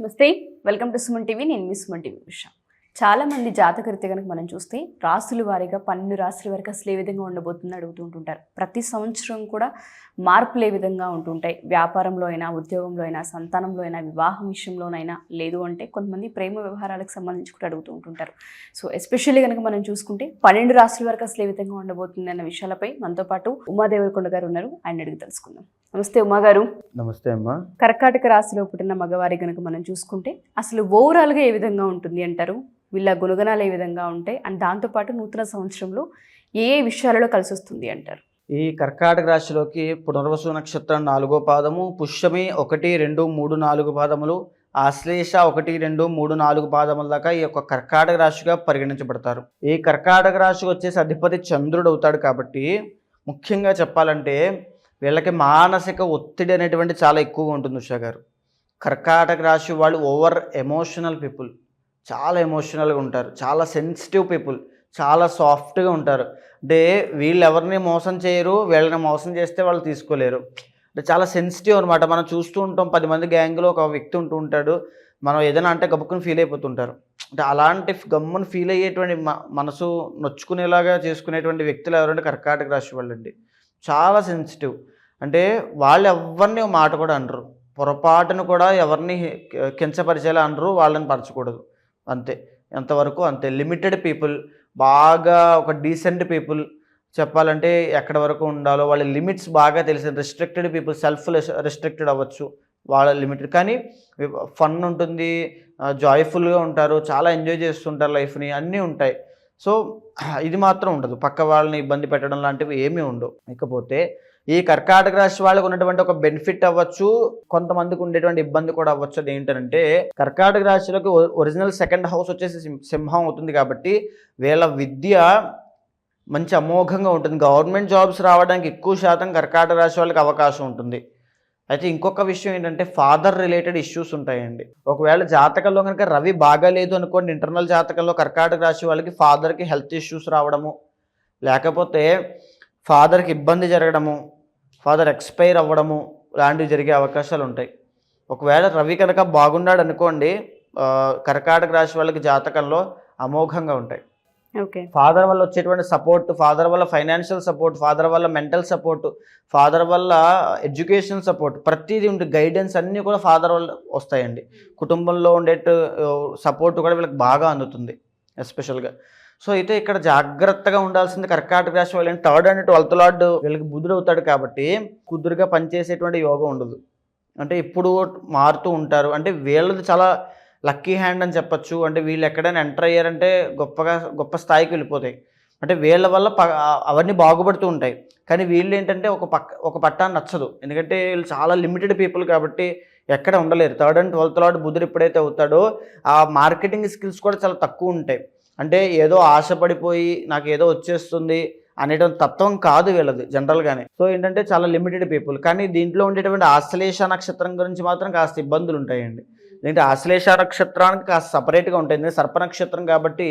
నమస్తే welcome to Suman TV. నేను మీ Suman TV Usha. చాలామంది మంది కనుక మనం చూస్తే రాసుల వారీగా పన్నెండు రాసుల వరకు అసలు ఏ విధంగా ఉండబోతుంది అడుగుతూ ఉంటుంటారు. ప్రతి సంవత్సరం కూడా మార్పులు ఏ విధంగా ఉంటుంటాయి. వ్యాపారంలో అయినా ఉద్యోగంలో అయినా సంతానంలో అయినా వివాహం విషయంలోనైనా లేదు అంటే కొంతమంది ప్రేమ వ్యవహారాలకు సంబంధించి కూడా అడుగుతూ ఉంటుంటారు. సో ఎస్పెషల్లీ కనుక మనం చూసుకుంటే పన్నెండు రాసుల వరకు అసలు ఏ విధంగా ఉండబోతుంది అన్న విషయాలపై మనతో పాటు ఉమాదేవరకొండ గారు ఉన్నారు. ఆయన అడిగి తెలుసుకుందాం. నమస్తే ఉమా గారు. నమస్తే అమ్మా. కర్కాటక రాశిలో పుట్టిన మగవారి కనుక మనం చూసుకుంటే అసలు ఓవరాల్గా ఏ విధంగా ఉంటుంది అంటారు? వీళ్ళ గుణగణాలు ఏ విధంగా ఉంటాయి? అండ్ దాంతోపాటు నూతన సంవత్సరంలో ఏ ఏ విషయాలలో కలిసి వస్తుంది అంటారు? ఈ కర్కాటక రాశిలోకి పునర్వసు నక్షత్రం నాలుగో పాదము పుష్యమి ఒకటి రెండు మూడు నాలుగు పాదములు ఆశ్లేష ఒకటి రెండు మూడు నాలుగు పాదముల దాకా ఈ యొక్క కర్కాటక రాశిగా పరిగణించబడతారు. ఈ కర్కాటక రాశికి వచ్చేసి అధిపతి చంద్రుడు అవుతాడు కాబట్టి ముఖ్యంగా చెప్పాలంటే వీళ్ళకి మానసిక ఒత్తిడి అనేటువంటి చాలా ఎక్కువగా ఉంటుంది ఉషా గారు. కర్కాటక రాశి వాళ్ళు ఓవర్ ఎమోషనల్ పీపుల్. చాలా ఎమోషనల్గా ఉంటారు. చాలా సెన్సిటివ్ పీపుల్. చాలా సాఫ్ట్గా ఉంటారు. అంటే వీళ్ళు ఎవరిని మోసం చేయరు వీళ్ళని మోసం చేస్తే వాళ్ళు తీసుకోలేరు. అంటే చాలా సెన్సిటివ్ అనమాట మనం చూస్తూ ఉంటాం పది మంది గ్యాంగ్లో ఒక వ్యక్తి ఉంటూ ఉంటాడు. మనం ఏదైనా అంటే గబుక్కుని ఫీల్ అయిపోతుంటారు. అంటే అలాంటి గమ్మును ఫీల్ అయ్యేటువంటి మనసు నొచ్చుకునేలాగా చేసుకునేటువంటి వ్యక్తులు ఎవరంటే కర్కాటక రాశి వాళ్ళండి. చాలా సెన్సిటివ్. అంటే వాళ్ళు ఎవరిని మాట కూడా అనరు. పొరపాటును కూడా ఎవరిని కించపరిచేలా అనరు వాళ్ళని పరచకూడదు. అంతే. ఎంతవరకు? అంతే. లిమిటెడ్ పీపుల్ బాగా ఒక డీసెంట్ పీపుల్ చెప్పాలంటే ఎక్కడ వరకు ఉండాలో వాళ్ళ లిమిట్స్ బాగా తెలిసిన రెస్ట్రిక్టెడ్ పీపుల్ సెల్ఫ్ రెస్ట్రిక్టెడ్ అవ్వచ్చు వాళ్ళ లిమిటెడ్ కానీ ఫన్ ఉంటుంది జాయ్ఫుల్గా ఉంటారు చాలా ఎంజాయ్ చేస్తుంటారు లైఫ్ని అన్నీ ఉంటాయి. సో ఇది మాత్రం ఉండదు. పక్క వాళ్ళని ఇబ్బంది పెట్టడం లాంటివి ఏమీ ఉండవు. ఇకపోతే ఈ కర్కాటక రాశి వాళ్ళకు ఉన్నటువంటి ఒక బెనిఫిట్ అవ్వచ్చు కొంతమందికి ఉండేటువంటి ఇబ్బంది కూడా అవ్వచ్చు. అది ఏంటంటే కర్కాటక రాశిలోకి ఒరిజినల్ సెకండ్ హౌస్ వచ్చేసి సింహం అవుతుంది కాబట్టి వీళ్ళ విద్య మంచి అమోఘంగా ఉంటుంది. గవర్నమెంట్ జాబ్స్ రావడానికి ఎక్కువ శాతం కర్కాటక రాశి వాళ్ళకి అవకాశం ఉంటుంది. అయితే ఇంకొక విషయం ఏంటంటే ఫాదర్ రిలేటెడ్ ఇష్యూస్ ఉంటాయండి. ఒకవేళ జాతకంలో కనుక రవి బాగాలేదు అనుకోండి ఇంటర్నల్ జాతకంలో కర్కాటక రాశి వాళ్ళకి ఫాదర్కి హెల్త్ ఇష్యూస్ రావడము లేకపోతే ఫాదర్కి ఇబ్బంది జరగడము ఫాదర్ ఎక్స్పైర్ అవ్వడము లాంటివి జరిగే అవకాశాలు ఉంటాయి. ఒకవేళ రవి కనుక బాగున్నాడు అనుకోండి కర్కాటక రాశి వాళ్ళకి జాతకంలో అమోఘంగా ఉంటాయి. ఓకే. ఫాదర్ వల్ల వచ్చేటువంటి సపోర్ట్ ఫాదర్ వల్ల ఫైనాన్షియల్ సపోర్ట్ ఫాదర్ వల్ల మెంటల్ సపోర్ట్ ఫాదర్ వల్ల ఎడ్యుకేషన్ సపోర్ట్ ప్రతిదీ ఉండే గైడెన్స్ అన్నీ కూడా ఫాదర్ వల్ల వస్తాయండి. కుటుంబంలో ఉండే సపోర్ట్ కూడా వీళ్ళకి బాగా అందుతుంది ఎస్పెషల్గా. సో అయితే ఇక్కడ జాగ్రత్తగా ఉండాల్సింది కర్కాటక రాశి వాళ్ళు థర్డ్ అండ్ ట్వెల్త్ లార్డ్ వీళ్ళకి బుధుడు అవుతాడు కాబట్టి కుదురుగా పనిచేసేటువంటి యోగం ఉండదు. అంటే ఇప్పుడు మారుతూ ఉంటారు. అంటే వీళ్ళది చాలా లక్కీ హ్యాండ్ అని చెప్పచ్చు. అంటే వీళ్ళు ఎక్కడైనా ఎంటర్ అయ్యారంటే గొప్పగా గొప్ప స్థాయికి వెళ్ళిపోతాయి. అంటే వీళ్ళ వల్ల ప అవన్నీ బాగుపడుతూ ఉంటాయి. కానీ వీళ్ళు ఏంటంటే ఒక పక్క ఒక పట్టాన్ని నచ్చదు. ఎందుకంటే వీళ్ళు చాలా లిమిటెడ్ పీపుల్ కాబట్టి ఎక్కడ ఉండలేరు. థర్డ్ అండ్ ట్వెల్త్ లాడ్ బుధుడు ఎప్పుడైతే అవుతాడో ఆ మార్కెటింగ్ స్కిల్స్ కూడా చాలా తక్కువ ఉంటాయి. అంటే ఏదో ఆశపడిపోయి నాకు ఏదో వచ్చేస్తుంది అనేటువంటి తత్వం కాదు వీళ్ళది జనరల్గానే. సో ఏంటంటే చాలా లిమిటెడ్ పీపుల్. కానీ దీంట్లో ఉండేటువంటి ఆశ్లేష నక్షత్రం గురించి మాత్రం కాస్త ఇబ్బందులు ఉంటాయండి. ఏంటంటే ఆశ్లేష నక్షత్రానికి కాస్త సపరేట్గా ఉంటుంది సర్ప నక్షత్రం కాబట్టి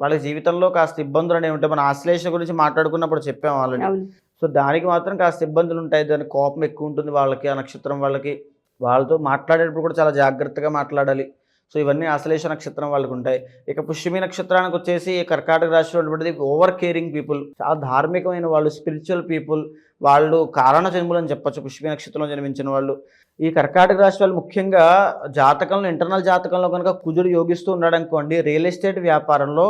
వాళ్ళ జీవితంలో కాస్త ఇబ్బందులు అనేవి ఉంటాయి. మన ఆశ్లేష గురించి మాట్లాడుకున్నప్పుడు చెప్పాము ఆల్రెడీ. అవును. సో దానికి మాత్రం కాస్త ఇబ్బందులు ఉంటాయి. దానికి కోపం ఎక్కువ ఉంటుంది వాళ్ళకి ఆ నక్షత్రం వాళ్ళకి. వాళ్ళతో మాట్లాడేటప్పుడు కూడా చాలా జాగ్రత్తగా మాట్లాడాలి. సో ఇవన్నీ ఆశ్లేష నక్షత్రం వాళ్ళకు ఉంటాయి. ఇక పుష్యమి నక్షత్రానికి వచ్చేసి ఈ కర్కాటక రాశిలో ఉన్నటువంటిది ఓవర్ కేరింగ్ పీపుల్ చాలా ధార్మికమైన వాళ్ళు స్పిరిచువల్ పీపుల్ వాళ్ళు కారణ జన్ములు అని చెప్పచ్చు. పుష్యమి నక్షత్రంలో జన్మించిన వాళ్ళు. ఈ కర్కాటక రాశి వాళ్ళు ముఖ్యంగా జాతకంలో ఇంటర్నల్ జాతకంలో కనుక కుజుడు యోగిస్తూ ఉన్నాడు అనుకోండి రియల్ ఎస్టేట్ వ్యాపారంలో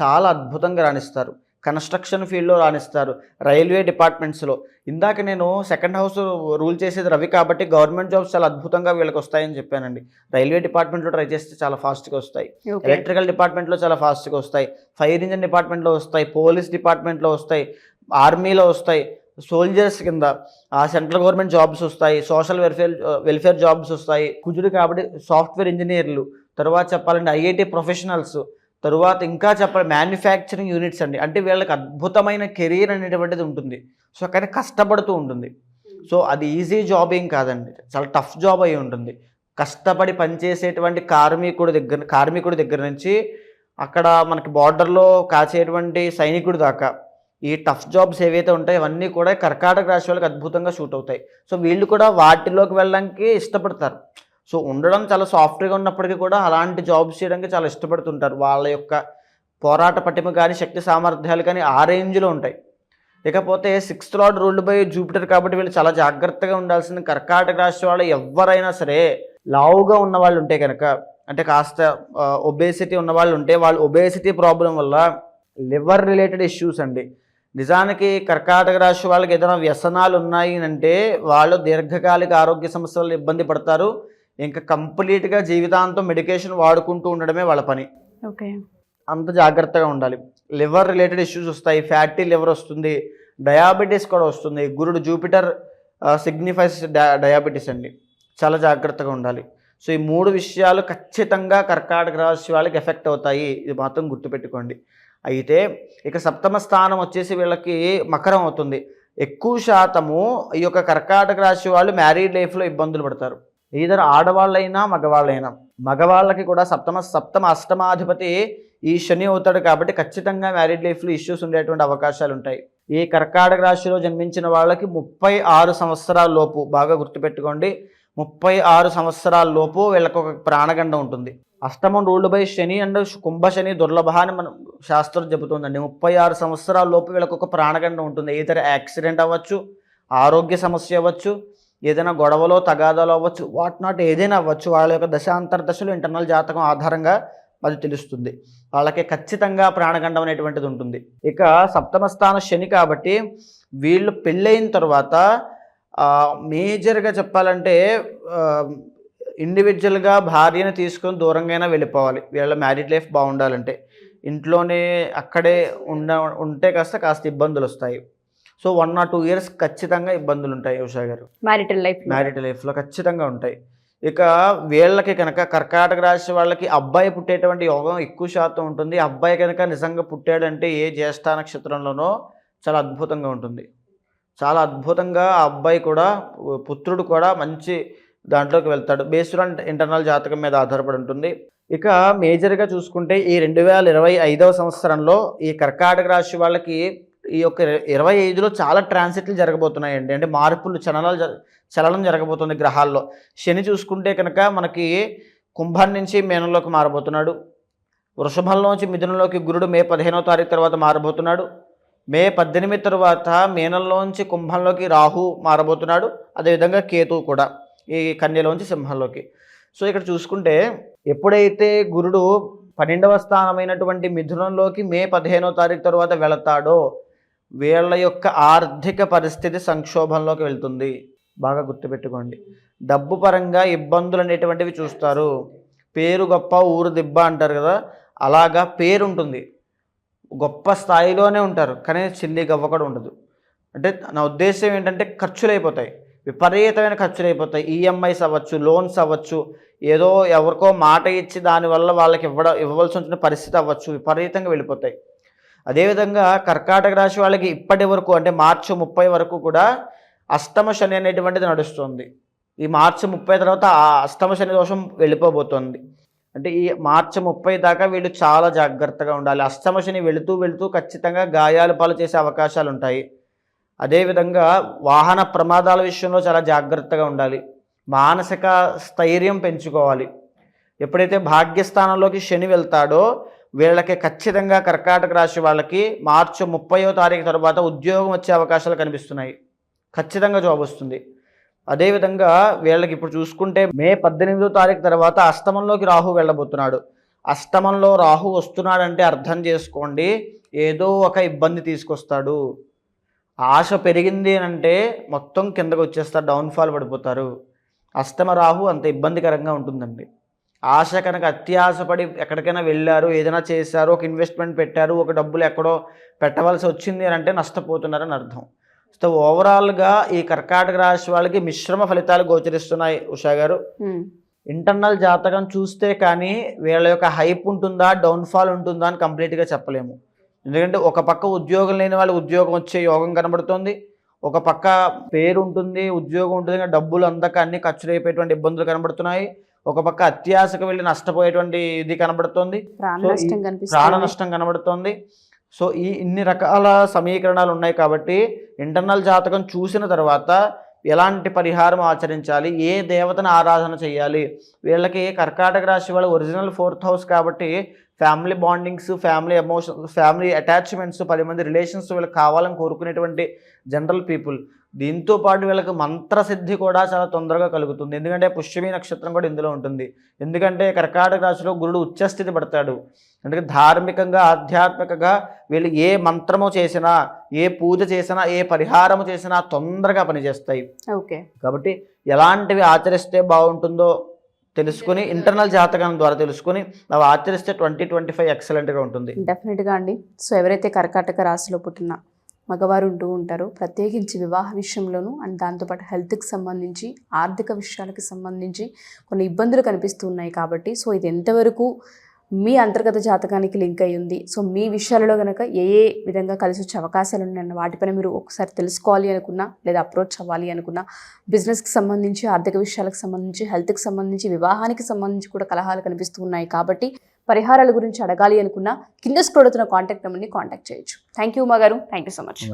చాలా అద్భుతంగా రాణిస్తారు. కన్స్ట్రక్షన్ ఫీల్డ్లో రాణిస్తారు. రైల్వే డిపార్ట్మెంట్స్లో. ఇందాక నేను సెకండ్ హౌస్ రూల్ చేసేది రవి కాబట్టి గవర్నమెంట్ జాబ్స్ చాలా అద్భుతంగా వీళ్ళకి వస్తాయని చెప్పానండి. రైల్వే డిపార్ట్మెంట్లో ట్రై చేస్తే చాలా ఫాస్ట్గా వస్తాయి. ఎలక్ట్రికల్ డిపార్ట్మెంట్లో చాలా ఫాస్ట్గా వస్తాయి. ఫైర్ ఇంజిన్ డిపార్ట్మెంట్లో వస్తాయి. పోలీస్ డిపార్ట్మెంట్లో వస్తాయి. ఆర్మీలో వస్తాయి. సోల్జర్స్ కింద ఆ సెంట్రల్ గవర్నమెంట్ జాబ్స్ వస్తాయి. సోషల్ వెల్ఫేర్ వెల్ఫేర్ జాబ్స్ వస్తాయి. కుజుడు కాబట్టి సాఫ్ట్వేర్ ఇంజనీర్లు. తర్వాత చెప్పాలంటే ఐఐటి ప్రొఫెషనల్స్. తరువాత ఇంకా చెప్పాలి మ్యానుఫ్యాక్చరింగ్ యూనిట్స్ అండి. అంటే వీళ్ళకి అద్భుతమైన కెరీర్ అనేటువంటిది ఉంటుంది. సో కానీ కష్టపడుతూ ఉంటుంది. సో అది ఈజీ జాబ్ ఏం కాదండి. చాలా టఫ్ జాబ్ అయి ఉంటుంది. కష్టపడి పనిచేసేటువంటి కార్మికుడి దగ్గర కార్మికుడి దగ్గర నుంచి అక్కడ మనకి బార్డర్లో కాచేటువంటి సైనికుడి దాకా ఈ టఫ్ జాబ్స్ ఏవైతే ఉంటాయో అవన్నీ కూడా కర్కాటక రాశి వాళ్ళకి అద్భుతంగా షూట్ అవుతాయి. సో వీళ్ళు కూడా వాటిలోకి వెళ్ళడానికి ఇష్టపడతారు. సో ఉండడం చాలా సాఫ్ట్గా ఉన్నప్పటికీ కూడా అలాంటి జాబ్స్ చేయడానికి చాలా ఇష్టపడుతుంటారు. వాళ్ళ యొక్క పోరాట పటిమ కానీ శక్తి సామర్థ్యాలు కానీ ఆ రేంజ్లో ఉంటాయి. ఇకపోతే sixth lord ruled by Jupiter కాబట్టి వీళ్ళు చాలా జాగ్రత్తగా ఉండాల్సింది కర్కాటక రాశి వాళ్ళు ఎవరైనా సరే లావుగా ఉన్న వాళ్ళు ఉంటే కనుక అంటే కాస్త ఒబేసిటీ ఉన్న వాళ్ళు ఉంటే వాళ్ళు ఒబేసిటీ ప్రాబ్లం వల్ల లివర్ రిలేటెడ్ ఇష్యూస్ అండి. నిజానికి కర్కాటక రాశి వాళ్ళకి ఏదైనా వ్యసనాలు ఉన్నాయి అంటే వాళ్ళు దీర్ఘకాలిక ఆరోగ్య సమస్యలు ఇబ్బంది పడతారు. ఇంకా కంప్లీట్గా జీవితాంతం మెడికేషన్ వాడుకుంటూ ఉండడమే వాళ్ళ పని. ఓకే. అంత జాగ్రత్తగా ఉండాలి. లివర్ రిలేటెడ్ ఇష్యూస్ వస్తాయి ఫ్యాటీ లివర్ వస్తుంది డయాబెటీస్ కూడా వస్తుంది. గురుడు జూపిటర్ సిగ్నిఫైస్ డయాబెటీస్ అండి. చాలా జాగ్రత్తగా ఉండాలి. సో ఈ మూడు విషయాలు ఖచ్చితంగా కర్కాటక రాశి వాళ్ళకి ఎఫెక్ట్ అవుతాయి. ఇది మాత్రం గుర్తుపెట్టుకోండి. అయితే ఇక సప్తమ స్థానం వచ్చేసి వీళ్ళకి మకరం అవుతుంది. ఎక్కువ శాతము ఈ యొక్క కర్కాటక రాశి వాళ్ళు మ్యారీడ్ లైఫ్లో ఇబ్బందులు పడతారు. ఈధర్ ఆడవాళ్ళైనా మగవాళ్ళైనా. మగవాళ్ళకి కూడా సప్తమ సప్తమ అష్టమాధిపతి ఈ శని అవుతాడు కాబట్టి ఖచ్చితంగా మ్యారీడ్ లైఫ్లో ఇష్యూస్ ఉండేటువంటి అవకాశాలు ఉంటాయి. ఈ కర్కాటక రాశిలో జన్మించిన వాళ్ళకి ముప్పై ఆరు సంవత్సరాల లోపు బాగా గుర్తుపెట్టుకోండి ముప్పై ఆరు సంవత్సరాల లోపు వీళ్ళకి ఒక ప్రాణగండ ఉంటుంది. అష్టమం రూల్డ్ బై శని అండ్ కుంభ శని దుర్లభ అని మనం శాస్త్రం చెబుతుందండి. ముప్పై ఆరు సంవత్సరాల లోపు వీళ్ళకి ఒక ప్రాణగండ ఉంటుంది. ఏదైనా యాక్సిడెంట్ అవ్వచ్చు ఆరోగ్య సమస్య అవ్వచ్చు ఏదైనా గొడవలో తగాదాలు అవ్వచ్చు వాట్ నాట్ ఏదైనా అవ్వచ్చు వాళ్ళ యొక్క దశాంతర దశలు ఇంటర్నల్ జాతకం ఆధారంగా అది తెలుస్తుంది. వాళ్ళకి ఖచ్చితంగా ప్రాణగండం అనేటువంటిది ఉంటుంది. ఇక సప్తమ స్థానం శని కాబట్టి వీళ్ళు పెళ్ళైన తర్వాత మేజర్గా చెప్పాలంటే ఇండివిజువల్గా భార్యను తీసుకొని దూరంగా వెళ్ళిపోవాలి. వీళ్ళ మ్యారీడ్ లైఫ్ బాగుండాలంటే. ఇంట్లోనే అక్కడే ఉండ ఉంటే కాస్త కాస్త ఇబ్బందులు వస్తాయి so one or two years ఖచ్చితంగా ఇబ్బందులు ఉంటాయి ఉషా గారు మ్యారిటల్ లైఫ్ మ్యారీడ్ లైఫ్లో ఖచ్చితంగా ఉంటాయి. ఇక వీళ్ళకి కనుక కర్కాటక రాశి వాళ్ళకి అబ్బాయి పుట్టేటువంటి యోగం ఎక్కువ శాతం ఉంటుంది. అబ్బాయి కనుక నిజంగా పుట్టాడంటే ఏ జ్యేష్ఠ నక్షత్రంలోనో చాలా అద్భుతంగా ఉంటుంది. చాలా అద్భుతంగా ఆ అబ్బాయి కూడా పుత్రుడు కూడా మంచి దాంట్లోకి వెళ్తాడు. బేస్డ్ ఆన్ ఇంటర్నల్ జాతకం మీద ఆధారపడి ఉంటుంది. ఇక మేజర్గా చూసుకుంటే ఈ రెండు వేల ఇరవై ఐదవ సంవత్సరంలో ఈ కర్కాటక రాశి వాళ్ళకి ఈ యొక్క ఇరవై ఐదులో చాలా ట్రాన్సిట్లు జరగబోతున్నాయండి. అంటే మార్పులు చలనాలు జ- చలనం జరగబోతుంది గ్రహాల్లో. శని చూసుకుంటే కనుక మనకి కుంభం నుంచి మేనంలోకి మారబోతున్నాడు. వృషభంలోంచి మిథునంలోకి గురుడు మే పదిహేనో తారీఖు తర్వాత మారబోతున్నాడు. మే పద్దెనిమిది తర్వాత మీనంలోంచి కుంభంలోకి రాహు మారబోతున్నాడు. అదేవిధంగా కేతు కూడా ఈ కన్యలోంచి సింహంలోకి. సో ఇక్కడ చూసుకుంటే ఎప్పుడైతే గురుడు పన్నెండవ స్థానమైనటువంటి మిథునంలోకి మే పదిహేనో తారీఖు తర్వాత వెళతాడో వీళ్ళ యొక్క ఆర్థిక పరిస్థితి సంక్షోభంలోకి వెళ్తుంది. బాగా గుర్తుపెట్టుకోండి. డబ్బు పరంగా ఇబ్బందులు అనేటువంటివి చూస్తారు. పేరు గొప్ప ఊరు దిబ్బ అంటారు కదా అలాగా పేరు ఉంటుంది. గొప్ప స్థాయిలోనే ఉంటారు కానీ చిల్లి గవ్వ కూడా ఉండదు. అంటే నా ఉద్దేశం ఏంటంటే ఖర్చులు అయిపోతాయి. విపరీతమైన ఖర్చులు అయిపోతాయి. ఈఎంఐస్ అవ్వచ్చు లోన్స్ అవ్వచ్చు ఏదో ఎవరికో మాట ఇచ్చి దానివల్ల వాళ్ళకి ఇవ్వడం ఇవ్వవలసి వచ్చిన పరిస్థితి అవ్వచ్చు విపరీతంగా వెళ్ళిపోతాయి. అదేవిధంగా కర్కాటక రాశి వాళ్ళకి ఇప్పటి వరకు అంటే మార్చి ముప్పై వరకు కూడా అష్టమ శని అనేటువంటిది నడుస్తుంది. ఈ మార్చి ముప్పై తర్వాత ఆ అష్టమ శని దోషం వెళ్ళిపోబోతోంది. అంటే ఈ మార్చి ముప్పై దాకా వీళ్ళు చాలా జాగ్రత్తగా ఉండాలి. అష్టమ శని వెళుతూ వెళుతూ ఖచ్చితంగా గాయాలు పాలు చేసే అవకాశాలు ఉంటాయి. అదేవిధంగా వాహన ప్రమాదాల విషయంలో చాలా జాగ్రత్తగా ఉండాలి. మానసిక స్థైర్యం పెంచుకోవాలి. ఎప్పుడైతే భాగ్యస్థానంలోకి శని వెళ్తాడో వీళ్ళకి ఖచ్చితంగా కర్కాటక రాశి వాళ్ళకి మార్చి ముప్పయో తారీఖు తర్వాత ఉద్యోగం వచ్చే అవకాశాలు కనిపిస్తున్నాయి. ఖచ్చితంగా జాబ్ వస్తుంది. అదేవిధంగా వీళ్ళకి ఇప్పుడు చూసుకుంటే మే పద్దెనిమిదో తారీఖు తర్వాత అష్టమంలోకి రాహు వెళ్ళబోతున్నాడు. అష్టమంలో రాహు వస్తున్నాడంటే అర్థం చేసుకోండి. ఏదో ఒక ఇబ్బంది తీసుకొస్తాడు. ఆశ పెరిగింది అని అంటే మొత్తం కిందకు వచ్చేస్తారు డౌన్ఫాల్ పడిపోతారు. అష్టమ రాహు అంత ఇబ్బందికరంగా ఉంటుందండి. ఆశ కనుక అత్యాశపడి ఎక్కడికైనా వెళ్ళారు ఏదైనా చేశారు ఒక ఇన్వెస్ట్మెంట్ పెట్టారు ఒక డబ్బులు ఎక్కడో పెట్టవలసి వచ్చింది అని అంటే నష్టపోతున్నారని అర్థం. సో ఓవరాల్గా ఈ కర్కాటక రాశి వాళ్ళకి మిశ్రమ ఫలితాలు గోచరిస్తున్నాయి ఉషా గారు. ఇంటర్నల్ జాతకం చూస్తే కానీ వీళ్ళ యొక్క హైప్ ఉంటుందా డౌన్ఫాల్ ఉంటుందా అని కంప్లీట్గా చెప్పలేము. ఎందుకంటే ఒక పక్క ఉద్యోగం లేని వాళ్ళు ఉద్యోగం వచ్చే యోగం కనబడుతుంది. ఒక పక్క పేరు ఉంటుంది ఉద్యోగం ఉంటుంది డబ్బులు అందక అన్ని ఖర్చులు అయిపోయేటువంటి ఇబ్బందులు కనబడుతున్నాయి. ఒక పక్క అత్యాశకు వెళ్ళి నష్టపోయేటువంటి ఇది కనబడుతుంది. ప్రాణ నష్టం కనబడుతోంది. సో ఈ ఇన్ని రకాల సమీకరణాలు ఉన్నాయి కాబట్టి ఇంటర్నల్ జాతకం చూసిన తర్వాత ఎలాంటి పరిహారం ఆచరించాలి? ఏ దేవతను ఆరాధన చేయాలి? వీళ్ళకి కర్కాటక రాశి వాళ్ళ ఒరిజినల్ ఫోర్త్ హౌస్ కాబట్టి family bondings family emotions family attachments పది మంది రిలేషన్స్ వీళ్ళకి కావాలని కోరుకునేటువంటి జనరల్ పీపుల్ దీంతో పాటు వీళ్ళకి మంత్రసిద్ధి కూడా చాలా తొందరగా కలుగుతుంది. ఎందుకంటే పుష్యమి నక్షత్రం కూడా ఇందులో ఉంటుంది. ఎందుకంటే కర్కాటక రాశిలో గురుడు ఉచ్చస్థితి పడతాడు. అంటే ధార్మికంగా ఆధ్యాత్మికంగా వీళ్ళు ఏ మంత్రము చేసినా ఏ పూజ చేసినా ఏ పరిహారము చేసినా తొందరగా పనిచేస్తాయి. ఓకే. కాబట్టి ఎలాంటివి ఆచరిస్తే బాగుంటుందో తెలుసుకుని ఇంటర్నల్ జాతకం ద్వారా తెలుసుకుని అవి ఆచరిస్తే ట్వంటీ ట్వంటీ ఫైవ్ ఎక్సలెంట్గా ఉంటుంది. డెఫినెట్గా అండి. సో ఎవరైతే కర్కాటక రాశిలో పుట్టిన మగవారు ఉంటూ ఉంటారో ప్రత్యేకించి వివాహ విషయంలోనూ అండ్ దాంతోపాటు హెల్త్కి సంబంధించి ఆర్థిక విషయాలకి సంబంధించి కొన్ని ఇబ్బందులు కనిపిస్తున్నాయి కాబట్టి సో ఇది ఎంతవరకు మీ అంతర్గత జాతకానికి లింక్ అయి ఉంది. సో మీ విషయాలలో కనుక ఏ ఏ విధంగా కలిసి వచ్చే అవకాశాలు ఉన్నాయన్న వాటిపైన మీరు ఒకసారి తెలుసుకోవాలి అనుకున్నా లేదా అప్రోచ్ అవ్వాలి అనుకున్నా బిజినెస్కి సంబంధించి ఆర్థిక విషయాలకు సంబంధించి హెల్త్కి సంబంధించి వివాహానికి సంబంధించి కూడా కలహాలు కనిపిస్తూ ఉన్నాయి కాబట్టి పరిహారాల గురించి అడగాలి అనుకున్నా కింద స్క్రోల్ అవుతున్న కాంటాక్ట్ నెంబర్ని కాంటాక్ట్ చేయొచ్చు. థ్యాంక్ యూ మా గారు థ్యాంక్ యూ సో మచ్.